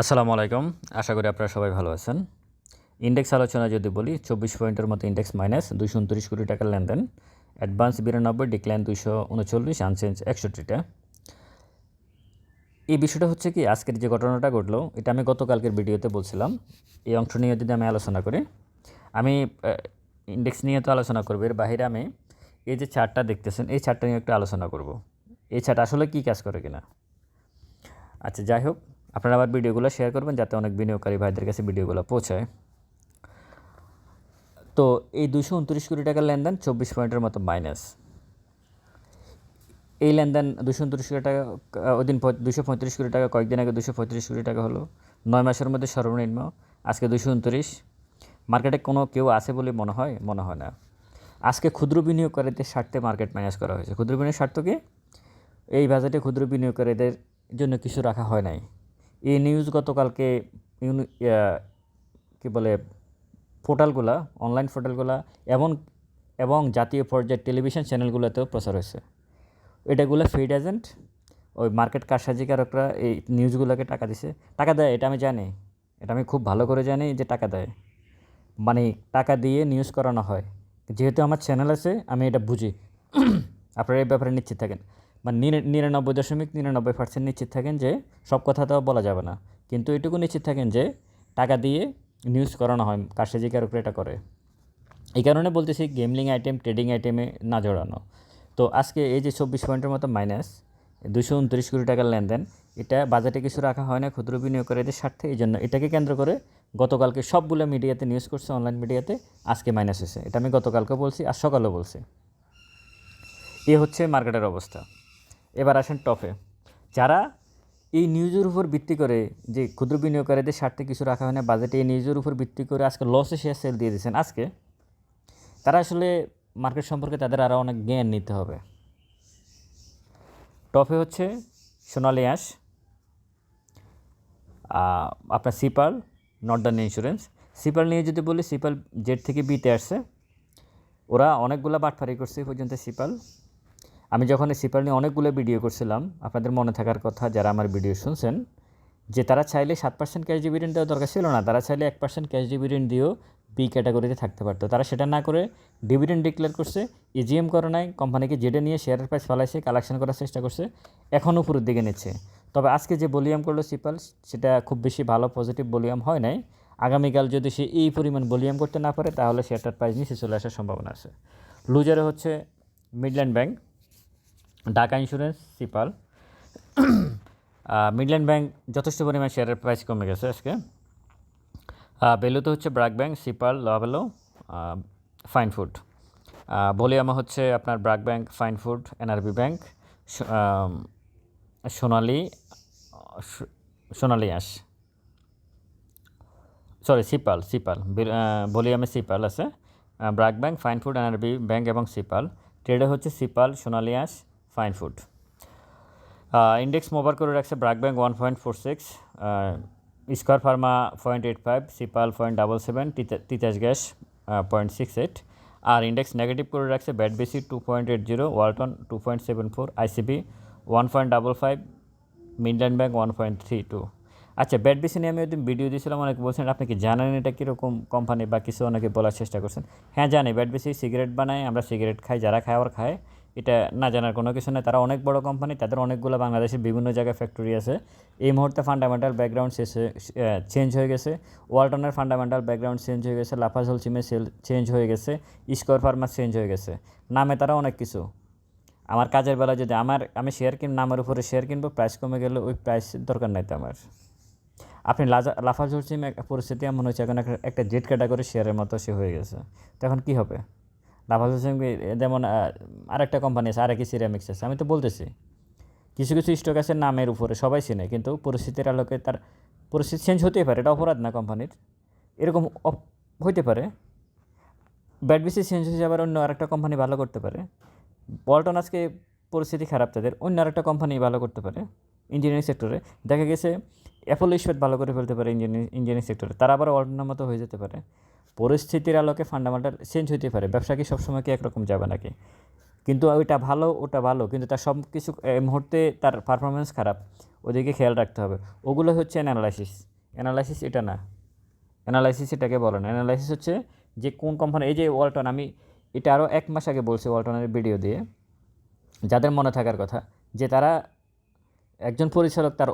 আসসালামু আলাইকুম। আশা করি আপনারা সবাই ভালো আছেন। ইন্ডেক্স আলোচনা যদি বলি, চব্বিশ পয়েন্টের মতো ইন্ডেক্স মাইনাস দুইশো উনত্রিশ কোটি টাকার লেনদেন। অ্যাডভান্স বিরানব্বই, ডিক্লাইন দুইশো উনচল্লিশ, আনচেঞ্জ একষট্টিটা। এই বিষয়টা হচ্ছে কি, আজকের যে ঘটনাটা ঘটলো, এটা আমি গতকালকের ভিডিওতে বলছিলাম। এই অংশ নিয়ে যদি আমি আলোচনা করি, আমি ইন্ডেক্স নিয়ে তো আলোচনা করব, এর বাইরে আমি এই যে চার্টটা দেখতেছেন, এই চার্টটা নিয়ে একটু আলোচনা করব। এই চার্ট আসলে কী কাজ করে কিনা? আচ্ছা যাই হোক আপনারা আবার ভিডিওগুলো শেয়ার করবেন যাতে অনেক বিনিয়োগকারী ভাইদের কাছে ভিডিওগুলো পৌঁছায়। তো এই দুশো উনত্রিশ কোটি টাকার লেনদেন চব্বিশ পয়েন্টের মতো মাইনাস এই লেনদেন দুশো উনত্রিশ কোটি টাকা ওই দিন দুশো পঁয়ত্রিশ কোটি টাকা, কয়েকদিন আগে দুশো পঁয়ত্রিশ কোটি টাকা হলো। নয় মাসের মধ্যে সর্বনিম্ন, আজকে দুশো উনত্রিশ। মার্কেটে কোনো কেউ আছে বলে মনে হয়? মনে হয় না। আজকে ক্ষুদ্র বিনিয়োগকারীদের স্বার্থে মার্কেট মাইনাস করা হয়েছে। ক্ষুদ্র বিনিয়োগ স্বার্থ কি? এই বাজেটে ক্ষুদ্র বিনিয়োগকারীদের জন্য কিছু রাখা হয় নাই। এই নিউজ গতকালকে কী বলে, পোর্টালগুলা অনলাইন পোর্টালগুলা এবং এবং জাতীয় পর্যায়ের টেলিভিশন চ্যানেলগুলোতেও প্রচার হয়েছে। এটাগুলো ফিড এজেন্ট ওই মার্কেট কারসাজিকারকরা এই নিউজগুলোকে টাকা দিছে। টাকা দেয়, এটা আমি জানি। এটা আমি খুব ভালো করে জানি যে টাকা দেয়। মানে টাকা দিয়ে নিউজ করানো হয়। যেহেতু আমার চ্যানেল আছে, আমি এটা বুঝি। আপনারা এই ব্যাপারে নিশ্চিত থাকেন। মানে নিরানব্বই দশমিক নিরানব্বই পার্সেন্ট নিশ্চিত থাকেন যে সব কথা তো বলা যাবে না। কিন্তু এটুকু নিশ্চিত থাকেন যে টাকা দিয়ে নিউজ করানো হয় কারসাজিকারকরা এটা করে। এই কারণে বলতেছি গেমলিং আইটেম ট্রেডিং আইটেমে না জড়ানো। তো আজকে এই যে চব্বিশ পয়েন্টের মতো মাইনাস দুশো উনত্রিশ কোটি টাকার লেনদেন, এটা বাজেটে কিছু রাখা হয় না, ক্ষুদ্র বিনিয়োগকারীদের স্বার্থে, এই জন্য এটাকে কেন্দ্র করে গতকালকে সবগুলো মিডিয়াতে নিউজ করছে অনলাইন মিডিয়াতে আজকে মাইনাস হয়েছে। এটা আমি গতকালকে বলছি, আর সকালেও বলছি। এ হচ্ছে মার্কেটের অবস্থা। এবার আসেন টপে যারা এই নিউজের উপর ভিত্তি করে যে ক্ষুদ্র বিনিয়োগকারীদের স্বার্থে কিছু রাখা হয় না বাজেটে এই নিউজের উপর ভিত্তি করে আজকে লসে শেয়ার সেল দিয়ে দিয়েছেন আজকে, তারা আসলে মার্কেট সম্পর্কে তাদের আরও অনেক জ্ঞান নিতে হবে। টপে হচ্ছে সোনালি আঁশ আপনার সিপাল নর্দার্ন ইন্স্যুরেন্স সিপাল নিয়ে যদি বলি সিপাল জেড থেকে বিতে আসছে। ওরা অনেকগুলো বাটফারি করছে এই পর্যন্ত সিপাল আমি যখন এই সিপাল নিয়ে অনেকগুলো ভিডিও করছিলাম, আপনাদের মনে থাকার কথা যারা আমার ভিডিও শুনছেন, যে তারা চাইলে সাত পার্সেন্ট ক্যাশ ডিভিডেন্ড দেওয়ার দরকার ছিল না, তারা চাইলে এক পার্সেন্ট ক্যাশ ডিভিডেন্ড দিয়েও বি ক্যাটাগরিতে থাকতে পারতো। তারা সেটা না করে ডিভিডেন্ড ডিক্লেয়ার করছে ইজিএম করে নাই কোম্পানিকে জেডে নিয়ে শেয়ারের প্রাইস ফলাইছে কালেকশন করার চেষ্টা করছে এখনও উপরের দিকে নিচ্ছে। তবে আজকে যে ভলিউম করল সিপাল, সেটা খুব বেশি ভালো পজিটিভ ভলিউম হয় নাই। আগামীকাল যদি সে এই পরিমাণ ভলিউম করতে না পারে, তাহলে শেয়ারটার প্রাইস নিচে চলে আসার সম্ভাবনা আছে। লুজারে হচ্ছে Midland bank Dhaka insurance Sea Pearl Midland bank যথেষ্ট পরিমাণ শেয়ারের প্রাইস কমে গেছে আজকে। বেলুতে হচ্ছে BRAC bank Sea Pearl Lovello fine food বলিয়ামা হচ্ছে আপনার BRAC bank fine food NRB bank Sonali Sonali Aansh. Sorry Sea Pearl Sea Pearl বলিয়ামে সিপাল আছে। BRAC bank fine food NRB bank এবং সিপাল ট্রেডে হচ্ছে সিপাল সোনালি আঁশ ফাইন ফুড ইন্ডেক্স মোবার করে রাখছে BRAC bank one point four six square pharma point eight five Sea Pearl point double seven Titas gas point six eight আর index negative করে রাখছে BAT BC two point eight zero Walton two point seven four ICB one point double five Midland bank one point three two আচ্ছা BAT BC নিয়ে আমি ওই video দিয়েছিলাম, অনেকে বলছেন, আপনি কি জানেন এটা কীরকম কোম্পানি বা কিছু? অনেকে বলার চেষ্টা করছেন। হ্যাঁ জানি। ব্যাট বেসি সিগারেট বানায়, আমরা সিগারেট খাই, যারা খায় আবার খায়। এটা না জানার কোনো কিছু নেই। তারা অনেক বড় কোম্পানি তাদের অনেকগুলো বাংলাদেশের বিভিন্ন জায়গায় ফ্যাক্টরি আছে। এই মুহূর্তে ফান্ডামেন্টাল ব্যাকগ্রাউন্ড শেষে চেঞ্জ হয়ে গেছে। ওয়ালটনের ফান্ডামেন্টাল ব্যাকগ্রাউন্ড চেঞ্জ হয়ে গেছে। লাফাজ হলচিমে সেল চেঞ্জ হয়ে গেছে। স্কোয়ার ফার্মার চেঞ্জ হয়ে গেছে। নামে তারা অনেক কিছু। আমার কাজের বেলা যদি আমার, আমি শেয়ার কিন, নামের উপরে শেয়ার কিনবো প্রাইস কমে গেলে ওই প্রাইস দরকার নাই তো আমার। আপনি লাজা লাফাজ হলচিম পরিস্থিতি এমন হয়েছে, এখন একটা জেট ক্যাটাগরি শেয়ারের মতো সে হয়ে গেছে। তো এখন কী হবে? লাভাজ হোসেন যেমন আরেকটা কোম্পানি আছে আরেকই সিরামিক্স আছে, আমি তো বলতেছি। কিছু কিছু স্টক আছে নামের উপরে, সবাই চিনে, কিন্তু পরিস্থিতির আলোকে তার, পরিস্থিতি চেঞ্জ হতেই পারে, এটা অপরাধ না কোম্পানির এরকম হইতে পারে। ব্যাট বেশি চেঞ্জ হয়ে যাবার অন্য আরেকটা কোম্পানি ভালো করতে পারে। পল্টন আজকে পরিস্থিতি খারাপ তাদের, অন্য আরেকটা কোম্পানি ভালো করতে পারে ইঞ্জিনিয়ারিং সেক্টরে দেখা গেছে অ্যাপোলো ইস্পেট ভালো করে ফেলতে পারে ইঞ্জিনিয়ারিং ইঞ্জিনিয়ারিং সেক্টরে তারা আবার অল্টনের মতো হয়ে যেতে পারে। পরিস্থিতির আলোকে ফান্ডামেন্টাল চেঞ্জ হইতে পারে। ব্যবসা কি সবসময় কি একরকম যাবে নাকি? কিন্তু ওইটা ভালো, ওটা ভালো, কিন্তু তার সব কিছু এই মুহূর্তে তার পারফরমেন্স খারাপ। ওদিকে খেয়াল রাখতে হবে। ওগুলো হচ্ছে অ্যানালাইসিস অ্যানালাইসিস এটা না। অ্যানালাইসিস এটাকে বলে না অ্যানালাইসিস হচ্ছে যে কোন কোম্পানি এই যে ওয়ালটন, আমি এটা আরও এক মাস আগে বলছি ওয়ালটনের ভিডিও দিয়ে। যাদের মনে থাকার কথা, যে তারা একজন পরিচালক তার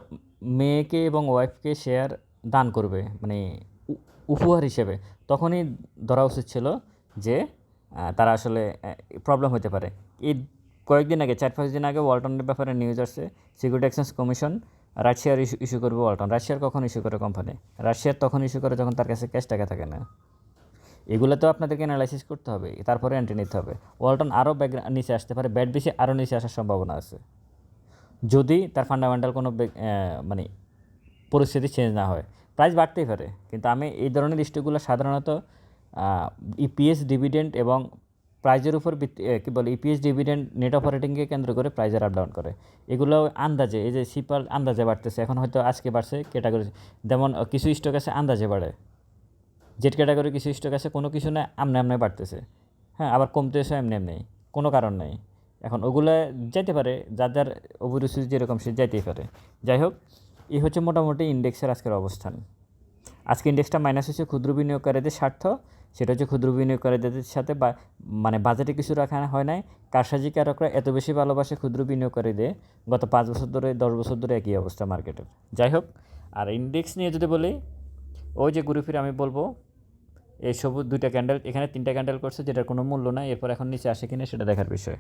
মেয়েকে এবং ওয়াইফকে শেয়ার দান করবে। মানে উপহার হিসেবে তখনই ধরা উচিত ছিল যে তারা আসলে প্রবলেম হতে পারে। এই কয়েকদিন আগে, চার পাঁচ দিন আগে ওয়ালটনের ব্যাপারে নিউজ আসছে সিকিউরিটি এক্সচেঞ্জ কমিশন রাশিয়ার ইস্যু ইস্যু করবে ওয়ালটন। রাশিয়ার কখন ইস্যু করে কোম্পানি রাশিয়ার তখন ইস্যু করে যখন তার কাছে ক্যাশ টাকা থাকে না। এগুলো তো আপনাদেরকে অ্যানালাইসিস করতে হবে, তারপরে এন্ট্রি নিতে হবে। ওয়ালটন আরও ব্যাক নিচে আসতে পারে ব্যাট বেশি, আরও নিচে আসার সম্ভাবনা আছে। যদি তার ফান্ডামেন্টাল কোনো মানে পরিস্থিতি চেঞ্জ না হয় প্রাইস বাড়তেই পারে। কিন্তু আমি এই ধরনের স্টকগুলো সাধারণত ইপিএস ডিভিডেন্ড এবং প্রাইজের উপর কী বলে ইপিএস ডিভিডেন্ড নেট অপারেটিংকে কেন্দ্র করে প্রাইজের আপ ডাউন করে। এগুলো আন্দাজে, এই যে সিপার আন্দাজে বাড়তেছে, এখন হয়তো আজকে বাড়ছে ক্যাটাগরি যেমন কিছু স্টক আছে আন্দাজে বাড়ে। জেট ক্যাটাগরি কিছু স্টক আছে, কোনো কিছু না, আমনে আমনে বাড়তেছে। হ্যাঁ আবার কমতেছে, এমনি এমনি, কোনো কারণ নেই। এখন ওগুলো যাইতে পারে, যার যার অভিরুচি যেরকম, সে যাইতেই পারে। যাই হোক এই হচ্ছে মোটামুটি ইন্ডেক্সের আজকের অবস্থান। আজকে ইন্ডেক্সটা মাইনাস হচ্ছে ক্ষুদ্র বিনিয়োগকারীদের স্বার্থ, সেটা হচ্ছে ক্ষুদ্র বিনিয়োগকারীদের সাথে বা মানে বাজেটে কিছু রাখা হয় নাই। কারসাজিকারকরা এত বেশি ভালোবাসে ক্ষুদ্র বিনিয়োগকারীদের, গত পাঁচ বছর ধরে, দশ বছর ধরে একই অবস্থা মার্কেটের যাই হোক, আর ইন্ডেক্স নিয়ে যদি বলি, ওই যে ঘুরে ফিরে আমি বলব, এই সবুজ দুইটা ক্যান্ডেল এখানে তিনটা ক্যান্ডেল করছে, যেটার কোনো মূল্য নাই, এরপর এখন নিচে আসে কিনা সেটা দেখার বিষয়।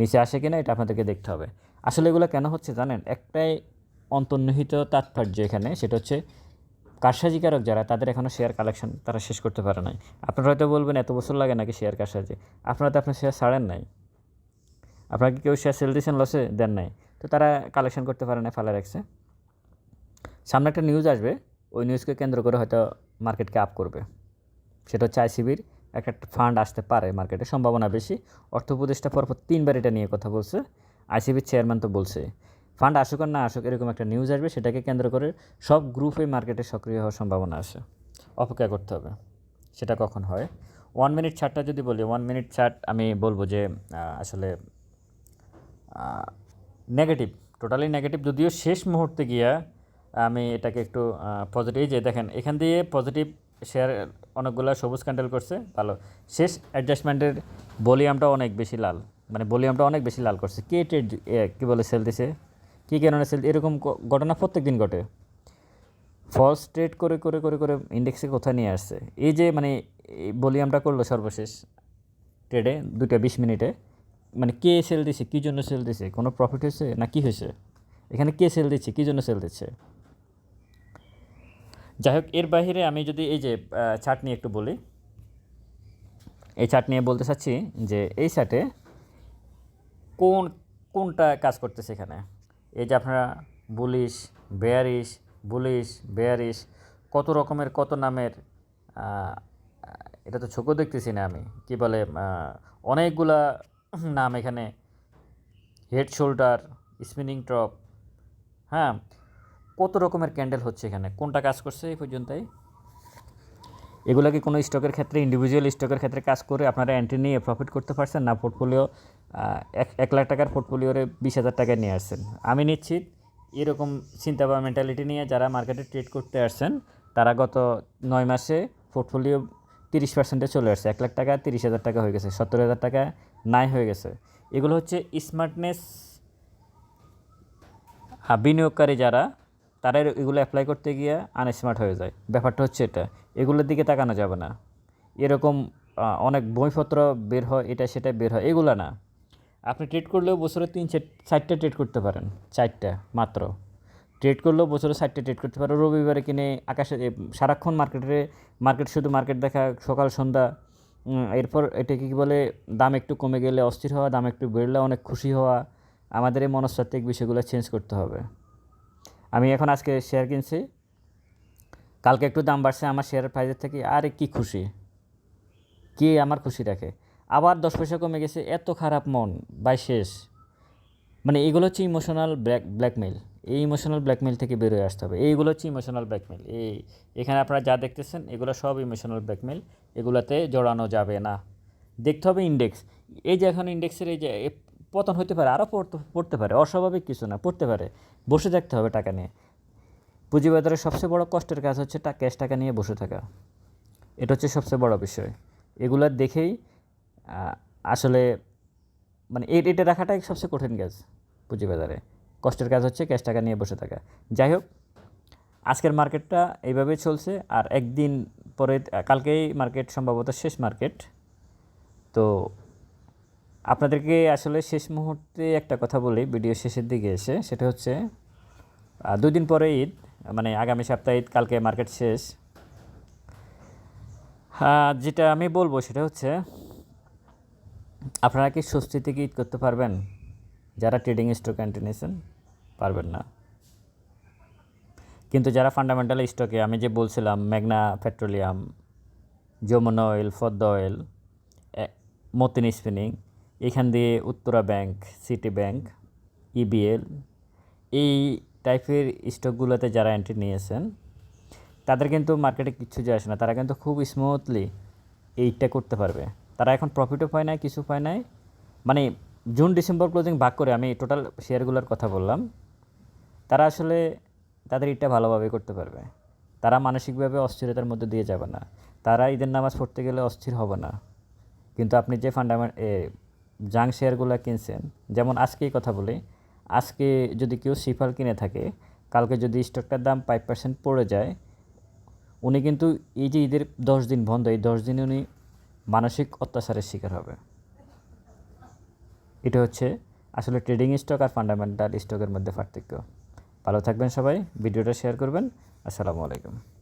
নিচে আসে কিনা এটা আপনাদেরকে দেখতে হবে। আসলে এগুলো কেন হচ্ছে জানেন? একটাই অন্তর্নিহিত তাৎপর্য এখানে, সেটা হচ্ছে কারসাজিকারক যারা, তাদের এখনও শেয়ার কালেকশন তারা শেষ করতে পারে নাই। আপনারা হয়তো বলবেন, এত বছর লাগে নাকি শেয়ার কারসাজি? আপনারা তো আপনার শেয়ার ছাড়েন নাই। আপনারা কি কেউ শেয়ার সেল দিয়েছেন লসে দেন নাই? তো তারা কালেকশন করতে পারে না ফেলে রাখছে সামনে একটা নিউজ আসবে, ওই নিউজকে কেন্দ্র করে হয়তো মার্কেটকে আপ করবে। সেটা হচ্ছে আইসিবির একটা ফান্ড আসতে পারে মার্কেটে সম্ভাবনা বেশি। অর্থ উপদেষ্টা পরপর তিনবার এটা নিয়ে কথা বলছে। আইসিবির চেয়ারম্যান তো বলছে, ফান্ড আসুক আর না আসুক এরকম একটা নিউজ আসবে, সেটাকে কেন্দ্র করে সব গ্রুপে মার্কেটে সক্রিয় হওয়ার সম্ভাবনা আছে। অপেক্ষা করতে হবে, সেটা কখন হয়? ওয়ান মিনিট চার্টটা যদি বলি ওয়ান মিনিট চার্ট আমি বলব যে আসলে নেগেটিভ টোটালি নেগেটিভ যদিও শেষ মুহূর্তে গিয়া আমি এটাকে একটু পজিটিভ যে দেখেন, এখান দিয়ে পজিটিভ শেয়ার অনেকগুলো সবুজ ক্যান্ডেল করছে, ভালো। শেষ অ্যাডজাস্টমেন্টের ভলিউমটা অনেক বেশি লাল। মানে ভলিউমটা অনেক বেশি লাল করছে। কে ট্রেড কী বলে সেল দিছে? কী কারণে সেল এরকম ঘটনা প্রত্যেক দিন ঘটে। ফলস ট্রেড করে করে করে করে ইন্ডেক্সে কোথায় নিয়ে আসছে? এই যে মানে ভলিউমটা করল সর্বশেষ ট্রেডে দুটা বিশ মিনিটে। মানে কে সেল দিছে, কী জন্য সেল দিছে? কোনো প্রফিট হয়েছে না কি হয়েছে? এখানে কে সেল দিচ্ছে, কী জন্য সেল দিচ্ছে? যাই হোক, এর বাইরে আমি যদি এই যে চার্ট নিয়ে একটু বলি। এই চার্ট নিয়ে বলতে চাচ্ছি যে, এই চার্টে কোন, কোনটা কাজ করতেছে এখানে? এই যে আপনারা বুলিশ বেয়ারিশ বুলিশ বেয়ারিশ কত রকমের, কত নামের এটা তো চোখও দেখতেছি না আমি। কি বলে অনেকগুলা নাম এখানে হেড শোল্ডার স্পিনিং টপ হ্যাঁ? কত রকমের ক্যান্ডেল হচ্ছে এখানে? কোনটা কাজ করছে এই পর্যন্তই? এগুলো কি কোনো স্টকের ক্ষেত্রে ইন্ডিভিজুয়াল স্টকের ক্ষেত্রে কাজ করে আপনারা এন্ট্রি নিয়ে প্রফিট করতে পারছেন না পোর্টফোলিও এক এক লাখ টাকার পোর্টফোলিওরে বিশ হাজার টাকায় নিয়ে আসছেন। আমি নিশ্চিত এরকম চিন্তা বা মেন্টালিটি নিয়ে যারা মার্কেটে ট্রেড করতে আসছেন, তারা গত নয় মাসে পোর্টফোলিও তিরিশ পার্সেন্টে চলে আসছে। এক লাখ টাকা তিরিশ হাজার টাকা হয়ে গেছে, সত্তর হাজার টাকা নাই হয়ে গেছে। এগুলো হচ্ছে স্মার্টনেস বিনিয়োগকারী যারা তারা এগুলো অ্যাপ্লাই করতে গিয়ে আনস্মার্ট হয়ে যায়। ব্যাপারটা হচ্ছে এটা। এগুলোর দিকে তাকানো যাবে না। এরকম অনেক বইপত্র বের হয়, এটা সেটা বের হয়, এগুলো না। আপনি ট্রেড করলেও বছরে তিন চার, চারটে ট্রেড করতে পারেন, চারটা মাত্র। ট্রেড করলেও বছরে চারটে ট্রেড করতে পারেন। রবিবারে কিনে আকাশে সারাক্ষণ মার্কেটে মার্কেট শুধু মার্কেট দেখা, সকাল, সন্ধ্যা এরপর এটাকে কী বলে, দাম একটু কমে গেলে অস্থির হওয়া, দাম একটু বেড়লে অনেক খুশি হওয়া। আমাদের এই মনস্তাত্ত্বিক বিষয়গুলো চেঞ্জ করতে হবে। আমি এখন আজকে শেয়ার কিনছি। কালকে একটু দাম বাড়ছে আমার শেয়ারের প্রাইজের থেকে, আরে কি খুশি। কে আমার খুশি রাখে আবার দশ পয়সা কমে গেছে, এত খারাপ মন বাই শেষ। মানে এগুলো হচ্ছে ইমোশনাল ব্ল্যাক ব্ল্যাকমেল এই ইমোশনাল ব্ল্যাকমেল থেকে বেরোয় আসতে হবে। এইগুলো হচ্ছে ইমোশনাল ব্ল্যাকমেল এই, এখানে আপনারা যা দেখতেছেন, এগুলো সব ইমোশনাল ব্ল্যাকমেল এগুলোতে জড়ানো যাবে না। দেখতে হবে ইন্ডেক্স এই যে এখন ইন্ডেক্সের এই যে পতন হতে পারে আরও পড়তে পারে, অস্বাভাবিক কিছু না, পড়তে পারে, বসে থাকতে হবে টাকা নিয়ে। পুঁজিবাজারের সবচেয়ে বড় কষ্টের কাজ হচ্ছে টা, ক্যাশ টাকা নিয়ে বসে থাকা। এটা হচ্ছে সবচেয়ে বড় বিষয়। এগুলো দেখেই আসলে মানে এটা রাখাটাই সবচেয়ে কঠিন কাজ পুঁজিবাজারে। কষ্টের কাজ হচ্ছে ক্যাশ টাকা নিয়ে বসে থাকা। যাই হোক, আজকের মার্কেটটা এইভাবেই চলছে। আর একদিন পরে কালকেই মার্কেট, সম্ভবত শেষ মার্কেট। তো আপনাদেরকে আসলে শেষ মুহূর্তে একটা কথা বলি ভিডিও শেষের দিকে এসে। সেটা হচ্ছে আহ, দুই দিন পরে ঈদ মানে আগামী সপ্তাহে ঈদ কালকে মার্কেট শেষ। হ্যাঁ যেটা আমি বলব সেটা হচ্ছে আপনারা কি স্বস্তি থেকে ঈদ করতে পারবেন? যারা ট্রেডিং স্টক নিয়েছেন পারবেন না। কিন্তু যারা ফান্ডামেন্টাল স্টকে আমি যে বলছিলাম মেঘনা petroleum Jamuna oil Padma oil Matin spinning এখান দিয়ে Uttara bank, city bank EBL এই টাইপের স্টকগুলোতে যারা এন্ট্রি নিয়েছেন, তাদের কিন্তু মার্কেটে কিচ্ছু যায় আসে না। তারা কিন্তু খুব স্মুথলি এইটা করতে পারবে। তারা এখন প্রফিটও পায় নাই, কিছু পায় নাই। মানে জুন ডিসেম্বর ক্লোজিং ভাগ করে আমি টোটাল শেয়ারগুলোর কথা বললাম, তারা আসলে তাদের এটা ভালোভাবে করতে পারবে। তারা মানসিকভাবে অস্থিরতার মধ্যে দিয়ে যাবে না। তারা ঈদের নামাজ পড়তে গেলে অস্থির হবে না। কিন্তু আপনি যে ফান্ডামেন্ট জাং শেয়ারগুলো কিনছেন, যেমন আজকেই কথা বলি, আজকে যদি কেউ সিফাল কিনে থাকে, কালকে যদি স্টকটার দাম ফাইভ পার্সেন্ট পড়ে যায়, উনি কিন্তু এই যে ঈদের দশ দিন বন্ধ, এই দশ দিনে উনি মানসিক অত্যাচারের শিকার হবে। এটা হচ্ছে আসলে ট্রেডিং স্টক আর ফান্ডামেন্টাল স্টকের মধ্যে পার্থক্য। ভালো থাকবেন সবাই, ভিডিওটা শেয়ার করবেন। আসসালামু আলাইকুম।